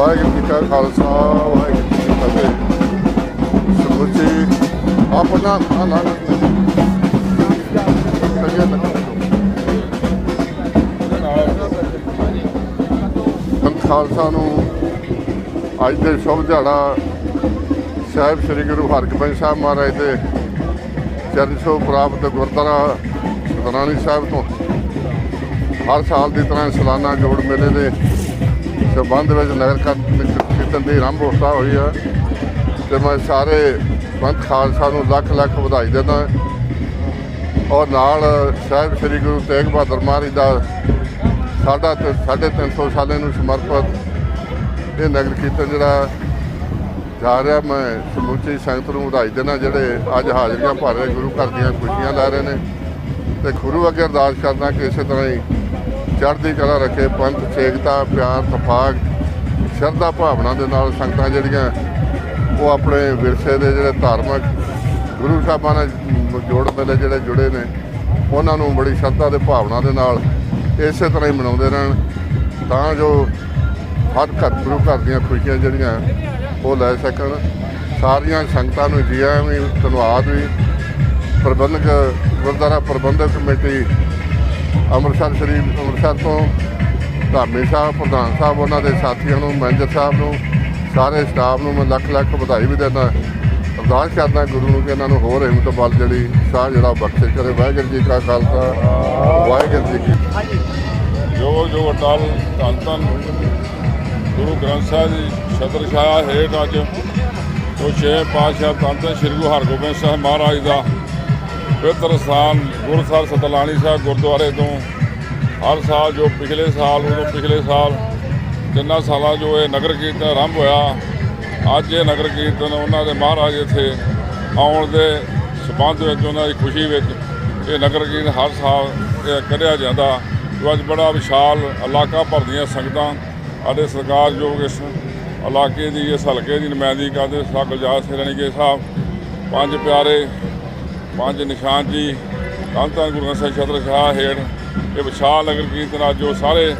ਵਾਹਿਗੁਰੂ ਜੀ ਕਾ ਖਾਲਸਾ, ਵਾਹਿਗੁਰੂ ਜੀ ਕੀ ਫਤਿਹ। ਸਮੁੱਚੀ ਆਪਣਾ ਖਾਣਾ ਖਾਲਸਾ ਨੂੰ ਅੱਜ ਦੇ ਸ਼ੁਭ ਦਿਹਾੜਾ ਸਾਹਿਬ ਸ੍ਰੀ ਗੁਰੂ ਹਰਗੋਬਿੰਦ ਸਾਹਿਬ ਮਹਾਰਾਜ ਦੇ ਚਰਨ ਛੋਹ ਪ੍ਰਾਪਤ ਗੁਰਦੁਆਰਾ ਸਤਨਾਮੀ ਸਾਹਿਬ ਤੋਂ। ਹਰ ਸਾਲ ਦੀ ਤਰ੍ਹਾਂ ਸਾਲਾਨਾ ਜੋੜ ਮੇਲੇ ਦੇ ਸੰਬੰਧ ਵਿੱਚ ਨਗਰ ਕੀਰਤਨ ਦੀ ਆਰੰਭ ਹੋਤਾ ਹੋਈ ਆ ਤੇ ਮੈਂ ਸਾਰੇ ਪੰਥ ਖਾਲਸਾ ਨੂੰ ਲੱਖ ਲੱਖ ਵਧਾਈ ਦਿੰਦਾ ਔਰ ਨਾਲ ਸਾਹਿਬ ਸ੍ਰੀ ਗੁਰੂ ਤੇਗ ਬਹਾਦਰ ਮਹਾਰਾਜ ਦਾ ਸਾਡਾ ਤੇ ਸਾਢੇ ਤਿੰਨ ਸੌ ਸਾਲੇ ਨੂੰ ਸਮਰਪਿਤ ਇਹ ਨਗਰ ਕੀਰਤਨ ਜਿਹੜਾ ਜਾ ਰਿਹਾ, ਮੈਂ ਸਮੁੱਚੀ ਸੰਗਤ ਨੂੰ ਵਧਾਈ ਦਿੰਦਾ ਜਿਹੜੇ ਅੱਜ ਹਾਜ਼ਰੀਆਂ ਭਰ ਰਹੇ, ਗੁਰੂ ਘਰ ਦੀਆਂ ਖੁਸ਼ੀਆਂ ਲੈ ਰਹੇ ਨੇ ਤੇ ਗੁਰੂ ਅੱਗੇ ਅਰਦਾਸ ਕਰਦਾ ਕਿ ਇਸੇ ਤਰ੍ਹਾਂ ਹੀ ਚੜ੍ਹਦੀ ਕਲਾ ਰੱਖੇ ਪੰਥ ਚੇਕਤਾ ਪਿਆਰ ਤਫਾਕ ਸ਼ਰਧਾ ਭਾਵਨਾ ਦੇ ਨਾਲ ਸੰਗਤਾਂ ਜਿਹੜੀਆਂ, ਉਹ ਆਪਣੇ ਵਿਰਸੇ ਦੇ ਜਿਹੜੇ ਧਾਰਮਿਕ ਗੁਰੂ ਸਾਹਿਬਾਂ ਨਾਲ ਜੋੜ ਮੇਲੇ ਜਿਹੜੇ ਜੁੜੇ ਨੇ, ਉਹਨਾਂ ਨੂੰ ਬੜੀ ਸ਼ਰਧਾ ਦੇ ਭਾਵਨਾ ਦੇ ਨਾਲ ਇਸੇ ਤਰ੍ਹਾਂ ਹੀ ਮਨਾਉਂਦੇ ਰਹਿਣ। ਤਾਂ ਜੋ ਹਰ ਘਰ, ਗੁਰੂ ਘਰ ਦੀਆਂ ਖੁਸ਼ੀਆਂ ਜਿਹੜੀਆਂ ਉਹ ਲੈ ਸਕਣ। ਸਾਰੀਆਂ ਸੰਗਤਾਂ ਨੂੰ ਜੀ ਆਇਆਂ ਵੀ, ਧੰਨਵਾਦ ਵੀ। ਪ੍ਰਬੰਧਕ, ਗੁਰਦੁਆਰਾ ਪ੍ਰਬੰਧਕ ਕਮੇਟੀ ਅੰਮ੍ਰਿਤਸਰ ਸ਼੍ਰੀ ਅੰਮ੍ਰਿਤਸਰ ਤੋਂ ਧਾਮੀ ਸਾਹਿਬ ਪ੍ਰਧਾਨ ਸਾਹਿਬ ਉਹਨਾਂ ਦੇ ਸਾਥੀਆਂ ਨੂੰ ਮੈਨੇਜਰ ਸਾਹਿਬ ਨੂੰ ਸਾਰੇ ਸਟਾਫ ਨੂੰ ਮੈਂ ਲੱਖ ਲੱਖ ਵਧਾਈ ਵੀ ਦਿੰਦਾ। ਅਰਦਾਸ ਕਰਦਾ ਗੁਰੂ ਨੂੰ ਕਿ ਇਹਨਾਂ ਨੂੰ ਹੋਰ ਹਿੰਮਤ ਬਲ ਜਿਹੜੀ ਸਾਹ ਜਿਹੜਾ ਬਖਸ਼ਿਸ਼ ਕਰੇ। ਵਾਹਿਗੁਰੂ ਜੀ ਕਾ ਖਾਲਸਾ ਵਾਹਿਗੁਰੂ ਜੀ ਕੀ ਜੋ ਜੋ ਅਟਲ ਧੰਨ ਧੰਨ ਗੁਰੂ ਗ੍ਰੰਥ ਸਾਹਿਬ ਜੀ ਛਤਰ ਛਾਇਆ ਹੇਠ ਅੱਜ ਉਹ ਛੇ ਪਾਤਸ਼ਾਹ ਧੰਨ ਧੰਨ ਸ੍ਰੀ ਗੁਰੂ ਹਰਗੋਬਿੰਦ ਸਾਹਿਬ ਮਹਾਰਾਜ ਦਾ ਪਵਿੱਤਰ ਸਥਾਨ ਗੁਰਸਰ ਸਤਲਾਣੀ ਸਾਹਿਬ ਗੁਰਦੁਆਰੇ ਤੋਂ ਹਰ ਸਾਲ ਜੋ ਪਿਛਲੇ ਸਾਲ, ਉਦੋਂ ਪਿਛਲੇ ਸਾਲ ਤਿੰਨਾਂ ਸਾਲਾਂ ਜੋ ਇਹ ਨਗਰ ਕੀਰਤਨ ਆਰੰਭ ਹੋਇਆ, ਅੱਜ ਇਹ ਨਗਰ ਕੀਰਤਨ ਉਹਨਾਂ ਦੇ ਮਹਾਰਾਜ ਇੱਥੇ ਆਉਣ ਦੇ ਸਬੰਧ ਵਿੱਚ, ਉਹਨਾਂ ਦੀ ਖੁਸ਼ੀ ਵਿੱਚ ਇਹ ਨਗਰ ਕੀਰਤਨ ਹਰ ਸਾਲ ਕੱਢਿਆ ਜਾਂਦਾ। ਜੋ ਅੱਜ ਬੜਾ ਵਿਸ਼ਾਲ ਇਲਾਕਾ ਭਰ ਦੀਆਂ ਸੰਗਤਾਂ ਸਾਡੇ ਸਰਕਾਰ ਜੋ ਇਸ ਇਲਾਕੇ ਦੀ, ਇਸ ਹਲਕੇ ਦੀ ਨੁਮਾਇੰਦਗੀ ਕਰਦੇ ਸਾ ਗੁਲਜ਼ਾਰ ਸਿੰਘ ਰਣੀਕੇ ਸਾਹਿਬ, ਪੰਜ ਪਿਆਰੇ ਪੰਜ ਨਿਸ਼ਾਨ ਜੀ ਧੰਨ ਗੁਰੂ ਗ੍ਰੰਥ ਸਾਹਿਬ ਛਤਰ ਛਾਇਆ ਹੇਠ, ਇਹ ਵਿਸ਼ਾਲ ਨਗਰ ਕੀਰਤਨ ਅੱਜ ਜੋ ਸਾਰੇ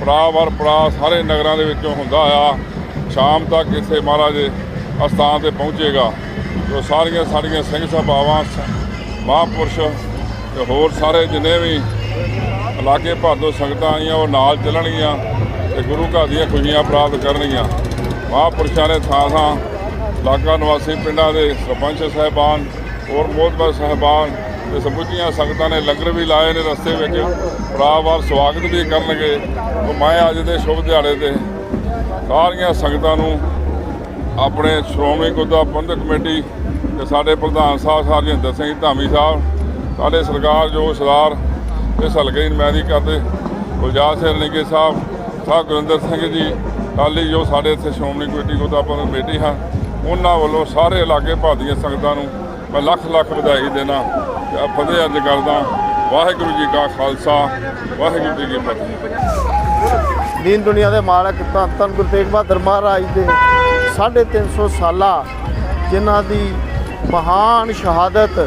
ਪੜਾਅ ਵਰ ਪੜਾਅ ਸਾਰੇ ਨਗਰਾਂ ਦੇ ਵਿੱਚੋਂ ਹੁੰਦਾ ਆ। ਸ਼ਾਮ ਤੱਕ ਇੱਥੇ ਮਹਾਰਾਜ ਦੇ ਅਸਥਾਨ ਤੇ ਪਹੁੰਚੇਗਾ। ਜੋ ਸਾਰੀਆਂ ਸਾਡੀਆਂ ਸਿੰਘ ਸਭਾਵਾਂ, ਸ- ਮਹਾਂਪੁਰਸ਼ ਤੇ ਹੋਰ ਸਾਰੇ ਜਿੰਨੇ ਵੀ ਇਲਾਕੇ ਭਰ ਤੋਂ ਸੰਗਤਾਂ ਆਈਆਂ, ਉਹ ਨਾਲ ਚੱਲਣਗੀਆਂ ਤੇ ਗੁਰੂ ਘਰ ਦੀਆਂ ਖੁਸ਼ੀਆਂ ਪ੍ਰਾਪਤ ਕਰਨਗੀਆਂ। ਮਹਾਂਪੁਰਸ਼ਾਂ ਨੇ ਥਾਂ ਥਾਂ ਇਲਾਕਾ ਨਿਵਾਸੀ ਪਿੰਡਾਂ ਦੇ ਸਰਪੰਚ ਸਾਹਿਬਾਨ ਹੋਰ ਮੋਹਤਬਰ ਸਾਹਿਬਾਨ ਤੇ ਸਮੁੱਚੀਆਂ ਸੰਗਤਾਂ ਨੇ ਲੰਗਰ ਵੀ ਲਾਏ ਨੇ ਰਸਤੇ ਵਿੱਚ। ਪੜਾਅਵਾਰ ਸਵਾਗਤ ਵੀ ਕਰਨਗੇ। ਮੈਂ ਅੱਜ ਦੇ ਸ਼ੁਭ ਦਿਹਾੜੇ ਤੇ ਸਾਰੀਆਂ ਸੰਗਤਾਂ ਨੂੰ ਆਪਣੇ ਸ਼੍ਰੋਮਣੀ ਗੁਰਦੁਆਰਾ ਪ੍ਰਬੰਧਕ ਕਮੇਟੀ ਤੇ ਸਾਡੇ ਪ੍ਰਧਾਨ ਸਾਹਿਬ ਸਾਹਿਬ ਹਰਿੰਦਰ ਸਿੰਘ ਧਾਮੀ ਸਾਹਿਬ, ਸਾਡੇ ਸਰਕਾਰ ਜੋ ਸਰਦਾਰ ਇਸ ਹਲਕੇ ਦੀ ਕਰਦੇ। ਗੁਲਜਾਰ ਸਿੰਘ ਰਣੀਕੇ ਸਾਹਿਬ ਸਾਹਿਬ ਗੁਰਿੰਦਰ ਸਿੰਘ ਜੀ ਟਾਲੀ ਜੋ ਸਾਡੇ ਇੱਥੇ ਸ਼੍ਰੋਮਣੀ ਕਮੇਟੀ ਗੁਰਦੁਆਰਾ ਪ੍ਰਬੰਧਕ ਕਮੇਟੀ ਹਨ, ਉਹਨਾਂ ਵੱਲੋਂ ਸਾਰੇ ਇਲਾਕੇ ਭਰ ਸੰਗਤਾਂ ਨੂੰ ਮੈਂ ਲੱਖ ਲੱਖ ਵਧਾਈ ਦੇਣਾ ਤੇ ਫਤਿਹ ਅਰਜ਼ ਕਰਦਾ, ਵਾਹਿਗੁਰੂ ਜੀ ਕਾ ਖਾਲਸਾ, ਵਾਹਿਗੁਰੂ ਜੀ ਕੀ ਫਤਿਹ। ਦੀਨ ਦੁਨੀਆ ਦੇ ਮਾਲਕ ਧੰਨ ਧੰਨ ਗੁਰੂ ਤੇਗ ਬਹਾਦਰ ਮਹਾਰਾਜ ਦੇ 350 ਸਾਲਾ, ਜਿਨ੍ਹਾਂ ਦੀ ਮਹਾਨ ਸ਼ਹਾਦਤ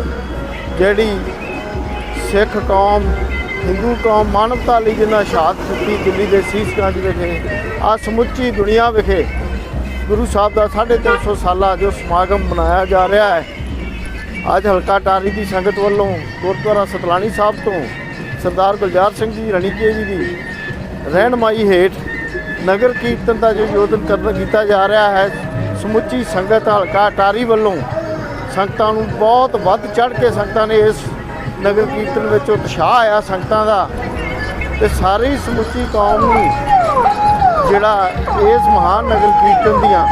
ਜਿਹੜੀ ਸਿੱਖ ਕੌਮ, ਹਿੰਦੂ ਕੌਮ, ਮਾਨਵਤਾ ਲਈ ਜਿਨ੍ਹਾਂ ਸ਼ਹਾਦਤ ਦਿੱਤੀ, ਦਿੱਲੀ ਦੇ ਸੀਸਗੰਜ ਵਿਖੇ ਆ ਸਮੁੱਚੀ ਦੁਨੀਆ ਵਿਖੇ ਗੁਰੂ ਸਾਹਿਬ ਦਾ 350 ਸਾਲਾ ਜੋ ਸਮਾਗਮ ਮਨਾਇਆ ਜਾ ਰਿਹਾ ਹੈ ਅੱਜ ਹਲਕਾ ਟਾਰੀ ਦੀ ਸੰਗਤ ਵੱਲੋਂ ਗੁਰਦੁਆਰਾ ਸਤਲਾਣੀ ਸਾਹਿਬ ਤੋਂ ਸਰਦਾਰ ਗੁਲਜ਼ਾਰ ਸਿੰਘ ਜੀ ਰਣੀਕੇ ਜੀ ਦੀ ਰਹਿਨਮਾਈ ਹੇਠ ਨਗਰ ਕੀਰਤਨ ਦਾ ਜੋ ਯੋਜਨ ਕਰਨ ਕੀਤਾ ਜਾ ਰਿਹਾ ਹੈ, ਸਮੁੱਚੀ ਸੰਗਤ ਹਲਕਾ ਟਾਰੀ ਵੱਲੋਂ ਸੰਗਤਾਂ ਨੂੰ ਬਹੁਤ ਵੱਧ ਚੜ ਕੇ ਸੰਗਤਾਂ ਨੇ ਇਸ ਨਗਰ ਕੀਰਤਨ ਵਿੱਚ ਉਤਸ਼ਾਹ ਆਇਆ ਸੰਗਤਾਂ ਦਾ ਤੇ ਸਾਰੀ ਸਮੁੱਚੀ ਕੌਮ ਨੂੰ ਜਿਹੜਾ ਇਸ ਮਹਾਨ ਨਗਰ ਕੀਰਤਨ ਦੀਆਂ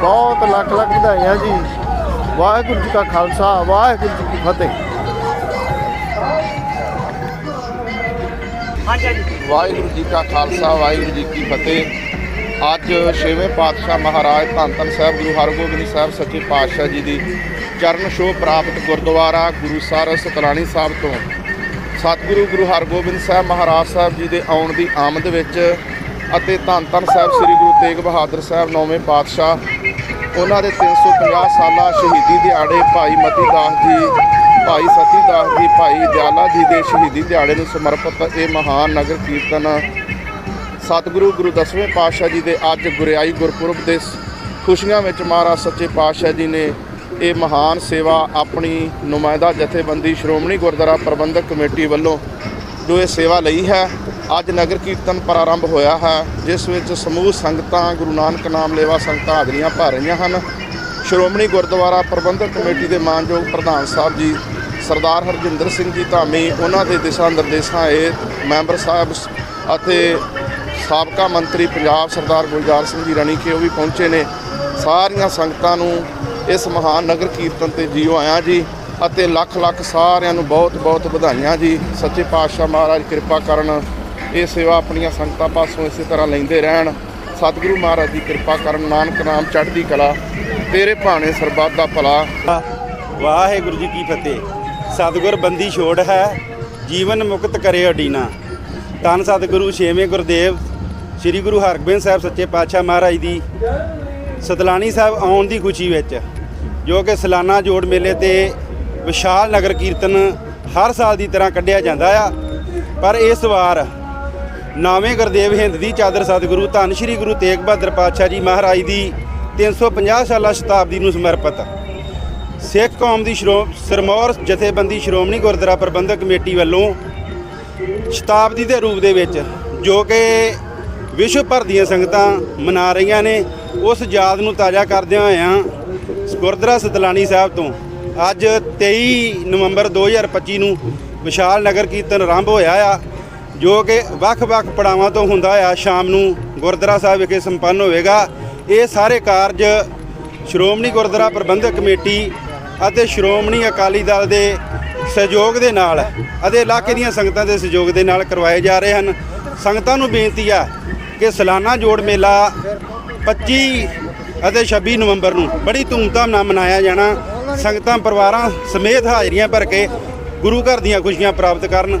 ਬਹੁਤ ਲੱਖ ਲੱਖ ਵਧਾਈਆਂ ਜੀ। ਵਾਹਿਗੁਰੂ ਜੀ ਕਾ ਖਾਲਸਾ ਵਾਹਿਗੁਰੂ ਜੀ ਕੀ ਫਤਿਹ। ਵਾਹਿਗੁਰੂ ਜੀ ਕਾ ਖਾਲਸਾ ਵਾਹਿਗੁਰੂ ਜੀ ਕੀ ਫਤਿਹ। ਅੱਜ ਛੇਵੇਂ ਪਾਤਸ਼ਾਹ ਮਹਾਰਾਜ ਧੰਨ ਧੰਨ ਸਾਹਿਬ ਗੁਰੂ ਹਰਗੋਬਿੰਦ ਸਾਹਿਬ ਸੱਚੇ ਪਾਤਸ਼ਾਹ ਜੀ ਦੀ ਚਰਨ ਛੋਹ ਪ੍ਰਾਪਤ ਗੁਰਦੁਆਰਾ ਗੁਰੂਸਰ ਸਤਲਾਣੀ ਸਾਹਿਬ ਤੋਂ। ਸਤਿਗੁਰੂ ਗੁਰੂ ਹਰਗੋਬਿੰਦ ਸਾਹਿਬ ਮਹਾਰਾਜ ਸਾਹਿਬ ਜੀ ਦੇ ਆਉਣ ਦੀ ਆਮਦ ਵਿੱਚ ਅਤੇ ਧੰਨ ਧੰਨ ਸਾਹਿਬ ਸ੍ਰੀ ਗੁਰੂ ਤੇਗ ਬਹਾਦਰ ਸਾਹਿਬ ਨੌਵੇਂ ਪਾਤਸ਼ਾਹ ਉਹਨਾਂ ਦੇ 350 ਸਾਲਾ ਸ਼ਹੀਦੀ ਦਿਹਾੜੇ ਭਾਈ ਮਤੀ ਦਾਸ ਜੀ, ਭਾਈ ਸਤੀ ਦਾਸ ਜੀ, ਭਾਈ ਦਿਆਲਾ ਜੀ ਦੇ ਸ਼ਹੀਦੀ ਦਿਹਾੜੇ ਨੂੰ ਸਮਰਪਿਤ ਇਹ ਮਹਾਨ ਨਗਰ ਕੀਰਤਨ ਸਤਿਗੁਰੂ ਗੁਰੂ ਦਸਵੇਂ ਪਾਤਸ਼ਾਹ ਜੀ ਦੇ ਅੱਜ ਗੁਰਿਆਈ ਗੁਰਪੁਰਬ ਦੇ ਖੁਸ਼ੀਆਂ ਵਿੱਚ ਮਹਾਰਾਜ ਸੱਚੇ ਪਾਤਸ਼ਾਹ ਜੀ ਨੇ ਇਹ ਮਹਾਨ ਸੇਵਾ ਆਪਣੀ ਨੁਮਾਇੰਦਾ ਜਥੇਬੰਦੀ ਸ਼੍ਰੋਮਣੀ ਗੁਰਦੁਆਰਾ ਪ੍ਰਬੰਧਕ ਕਮੇਟੀ ਵੱਲੋਂ ਜੋ ਇਹ ਸੇਵਾ ਲਈ ਹੈ ਅੱਜ ਨਗਰ ਕੀਰਤਨ ਪ੍ਰਾਰੰਭ ਹੋਇਆ ਹੈ, ਜਿਸ ਵਿੱਚ ਸਮੂਹ ਸੰਗਤਾਂ, ਗੁਰੂ ਨਾਨਕ ਨਾਮ ਲੇਵਾ ਸੰਗਤਾਂ ਹਾਜ਼ਰੀਆਂ ਭਰ ਰਹੀਆਂ ਹਨ। ਸ਼੍ਰੋਮਣੀ ਗੁਰਦੁਆਰਾ ਪ੍ਰਬੰਧਕ ਕਮੇਟੀ ਦੇ ਮਾਨਯੋਗ ਪ੍ਰਧਾਨ ਸਾਹਿਬ ਜੀ ਸਰਦਾਰ ਹਰਜਿੰਦਰ ਸਿੰਘ ਜੀ ਧਾਮੀ, ਉਹਨਾਂ ਦੇ ਦਿਸ਼ਾ ਨਿਰਦੇਸ਼ਾਂ ਇਹ ਮੈਂਬਰ ਸਾਹਿਬ ਸ- ਅਤੇ ਸਾਬਕਾ ਮੰਤਰੀ ਪੰਜਾਬ ਸਰਦਾਰ ਗੁਲਜ਼ਾਰ ਸਿੰਘ ਜੀ ਰਣੀਕੇ ਉਹ ਵੀ ਪਹੁੰਚੇ ਨੇ। ਸਾਰੀਆਂ ਸੰਗਤਾਂ ਨੂੰ ਇਸ ਮਹਾਨ ਨਗਰ ਕੀਰਤਨ ਤੇ ਜੀਓ ਆਇਆ ਜੀ ਅਤੇ ਲੱਖ ਲੱਖ ਸਾਰਿਆਂ ਨੂੰ ਬਹੁਤ ਬਹੁਤ ਵਧਾਈਆਂ ਜੀ। ਸੱਚੇ ਪਾਤਸ਼ਾਹ ਮਹਾਰਾਜ ਕਿਰਪਾ ਕਰਨ ਇਹ ਸੇਵਾ ਆਪਣੀਆਂ ਸੰਗਤਾਂ ਪਾਸੋਂ ਇਸੇ ਤਰ੍ਹਾਂ ਲੈਂਦੇ ਰਹਿਣ। ਸਤਿਗੁਰੂ ਮਹਾਰਾਜ ਦੀ ਕਿਰਪਾ ਕਰਨ ਨਾਨਕ ਨਾਮ ਚੜ੍ਹਦੀ ਕਲਾ, ਤੇਰੇ ਭਾਣੇ ਸਰਬੱਤ ਦਾ ਭਲਾ। ਵਾਹਿਗੁਰੂ ਜੀ ਕੀ ਫਤਿਹ। ਸਤਿਗੁਰ ਬੰਦੀ ਛੋੜ ਹੈ, ਜੀਵਨ ਮੁਕਤ ਕਰੇ ਅਡੀਨਾ। ਧੰਨ ਸਤਿਗੁਰੂ ਛੇਵੇਂ ਗੁਰਦੇਵ, ਸ੍ਰੀ ਗੁਰੂ ਹਰਗੋਬਿੰਦ ਸਾਹਿਬ ਸੱਚੇ ਪਾਤਸ਼ਾਹ ਮਹਾਰਾਜ ਦੀ। ਸਤਲਾਣੀ ਸਾਹਿਬ ਆਉਣ ਦੀ ਖੁਸ਼ੀ ਵਿੱਚ, ਜੋ ਕਿ ਸਲਾਨਾ ਜੋੜ ਮੇਲੇ ਤੇ ਵਿਸ਼ਾਲ ਨਗਰ ਕੀਰਤਨ ਹਰ ਸਾਲ ਦੀ ਤਰ੍ਹਾਂ ਕੱਢਿਆ ਜਾਂਦਾ ਆ। ਪਰ ਇਸ ਵਾਰ ਨਾਵੇਂ ਗੁਰਦੇਵ ਹਿੰਦ ਦੀ ਚਾਦਰ ਸਤਿਗੁਰੂ, ਧੰਨ ਸ੍ਰੀ ਗੁਰੂ ਤੇਗ ਬਹਾਦਰ ਪਾਤਸ਼ਾਹ ਜੀ ਮਹਾਰਾਜ ਦੀ 350 ਸਾਲਾ ਸ਼ਤਾਬਦੀ ਨੂੰ ਸਮਰਪਿਤ। ਸਿੱਖ ਕੌਮ ਦੀ ਸ਼੍ਰੋ, ਸਰਮੌਰ ਜਥੇਬੰਦੀ ਸ਼੍ਰੋਮਣੀ ਗੁਰਦੁਆਰਾ ਪ੍ਰਬੰਧਕ ਕਮੇਟੀ ਵੱਲੋਂ ਸ਼ਤਾਬਦੀ ਦੇ ਰੂਪ ਦੇ ਵਿੱਚ ਜੋ ਕਿ ਵਿਸ਼ਵ ਭਰ ਦੀਆਂ ਸੰਗਤਾਂ ਮਨਾ ਰਹੀਆਂ ਨੇ, ਉਸ ਯਾਦ ਨੂੰ ਤਾਜ਼ਾ ਕਰਦਿਆਂ ਹੋਇਆਂ ਗੁਰਦੁਆਰਾ ਸਤਲਾਣੀ ਸਾਹਿਬ ਤੋਂ ਅੱਜ 23 ਨਵੰਬਰ 2025 ਨੂੰ ਵਿਸ਼ਾਲ ਨਗਰ ਕੀਰਤਨ ਆਰੰਭ ਹੋਇਆ ਆ। ਜੋ ਕਿ ਵੱਖ-ਵੱਖ ਪੜਾਵਾਂ ਤੋਂ ਹੁੰਦਾ ਆ, ਸ਼ਾਮ ਨੂੰ ਗੁਰਦੁਆਰਾ ਸਾਹਿਬ ਵਿਖੇ ਸੰਪੰਨ ਹੋਵੇਗਾ। ਇਹ ਸਾਰੇ ਕਾਰਜ ਸ਼੍ਰੋਮਣੀ ਗੁਰਦੁਆਰਾ ਪ੍ਰਬੰਧਕ ਕਮੇਟੀ ਅਤੇ ਸ਼੍ਰੋਮਣੀ ਅਕਾਲੀ ਦਲ ਦੇ ਸਹਿਯੋਗ ਦੇ ਨਾਲ ਅਤੇ ਇਲਾਕੇ ਦੀਆਂ ਸੰਗਤਾਂ ਦੇ ਸਹਿਯੋਗ ਦੇ ਨਾਲ ਕਰਵਾਏ ਜਾ ਰਹੇ ਹਨ। ਸੰਗਤਾਂ ਨੂੰ ਬੇਨਤੀ ਆ ਕਿ ਸਾਲਾਨਾ ਜੋੜ ਮੇਲਾ 25 ਅਤੇ 26 ਨਵੰਬਰ ਨੂੰ ਬੜੀ ਧੂਮਧਾਮ ਨਾਲ ਮਨਾਇਆ ਜਾਣਾ। ਸੰਗਤਾਂ ਪਰਿਵਾਰਾਂ ਸਮੇਤ ਹਾਜ਼ਰੀਆਂ ਭਰ ਕੇ ਗੁਰੂ ਘਰ ਦੀਆਂ ਖੁਸ਼ੀਆਂ ਪ੍ਰਾਪਤ ਕਰਨ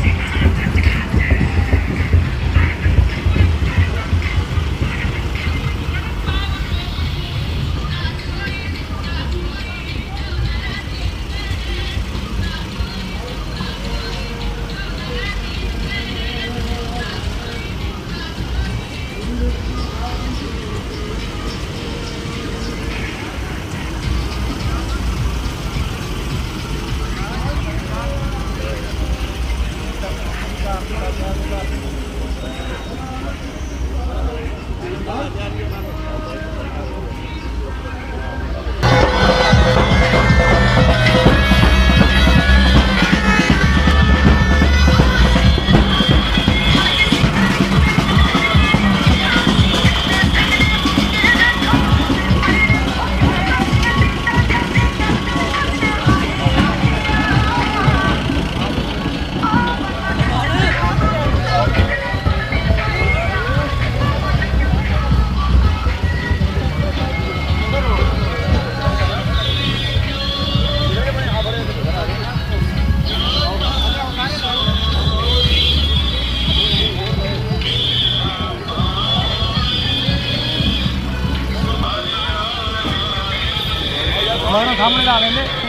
ਖਾਲਸਾ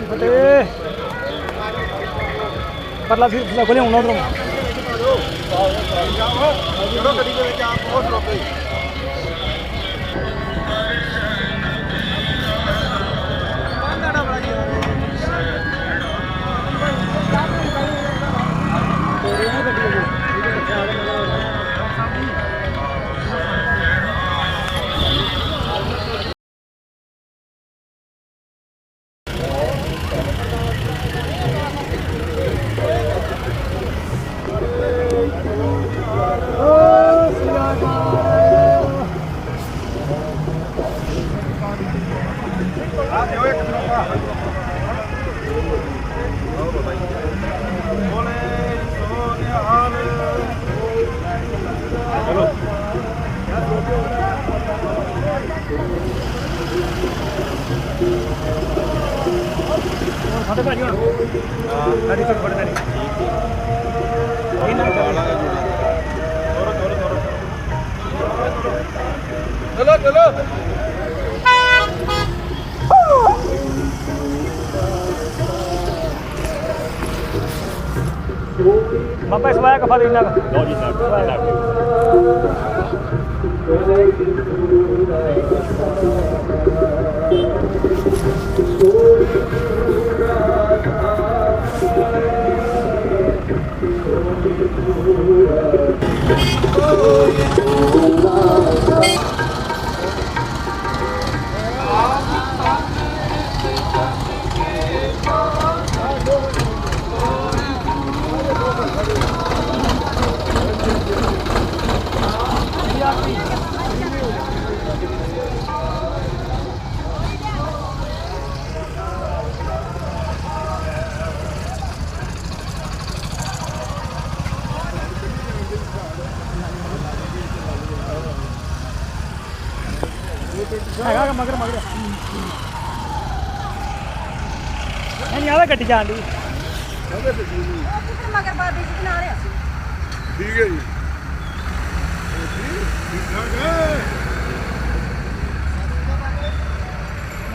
ਲੈ ਫਤਿਹ ਪਰਲਾ ਫਿਰ ਖੁੱਲੇ ਖੁੱਲੇ ਹੁਣ ਉਧਰੋਂ। ਹੁਣ ਫੜ ਭਾਜੀ ਹੁਣ। ਹਾਂ ਸਾਡੀ ਤੋਂ ਫੜ ਤੇਰੀ ਇਹਨਾਂ ਚੱਲ ਚਲੋ ਚਲੋ। ਬਾਬਾ ਸਵਾਇਆ ਕਫਾ ਦੇ। ਇੰਨਾ ਲੋ ਜੀ ਨਾ ਹੈਗਾ ਗੱਡੀ ਜਾਣ ਦੀ ਮਗਰ ਬਾਬੇ ਜੀ ਬਣਾ ਰਿਹਾ ਠੀਕ ਹੈ ਜੀ। ਠੀਕ ਠਾਕ ਹੈ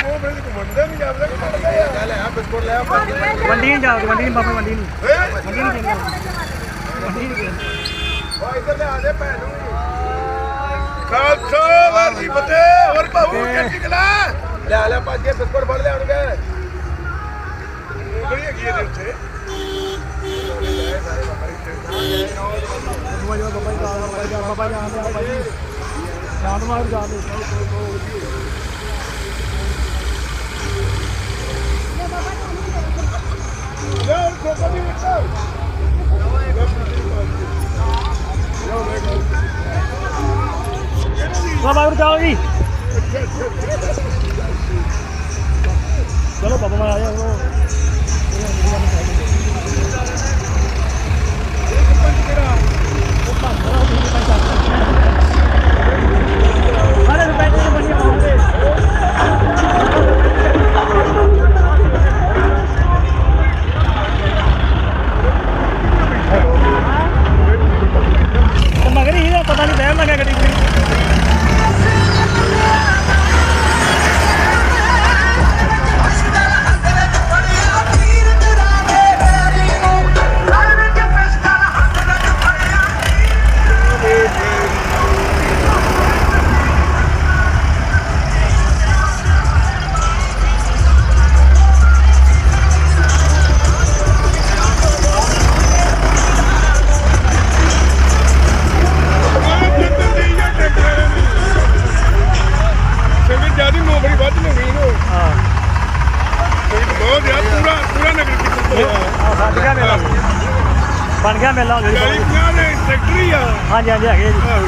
ਉਹ ਮੇਰੇ ਕੋ ਮੰਨਦੇ ਨਹੀਂ ਜਾਂਦੇ ਕਿ ਲੈ ਆ ਬਿਸਕੁਟ ਲੈ ਆ ਮੰਡੀ ਨਹੀਂ ਜਾਓਗੇ ਮੰਡੀ ਨਹੀਂ ਬਾਬਾ ਮੰਡੀ ਨਹੀਂ। ਮੰਡੀ ਨਹੀਂ ਜਾਣਾ ਮੰਡੀ ਨਹੀਂ ਓ ਇੱਧਰ ਲੈ ਆ ਦੇ ਭੈਣ ਨੂੰ ਖਾਲਸਾ ਵਾਲੀ ਫਤਿਹ। ਹੋਰ ਬਾਬੂ ਚੰਗੀ ਗਲਾ ਲੈ ਲੈ ਕੇ ਬਿਸਕੁਟ ਫੜ ਲਿਆਉਣਗੇ। ਕਿਹੜੀ ਹੈਗੀ ਇਹਦੇ ਉੱਤੇ? ਬਾਬਾ ਜੀ। ਬਾਬਾ ਜੀ ਬਾਬਾ ਜੀ ਬਾਬਾ ਜੀ ਬਾਬਾ ਜੀ ਸ਼ਾਂਤ ਮਾਰ ਜਾ ਦੇ ਲੈ ਕੋਕੋ ਦੀ ਵਿੱਚ ਬਾਬਾ ਜੀ ਜਾਓ ਜੀ ਚਲੋ ਬਾਬਾ ਮਾਰ ਆ ਜਾਓ ਸਾਰੇ ਬਣ ਗਿਆ ਮੇਲਾ ਚਾਲੀ ਜਿਹੜੀ ਪੰਜਾਹ ਦੇ ਸੈਕਟਰੀ ਆ। ਹਾਂਜੀ ਹਾਂਜੀ ਹੈਗੇ ਜੀ। ਆਹੋ।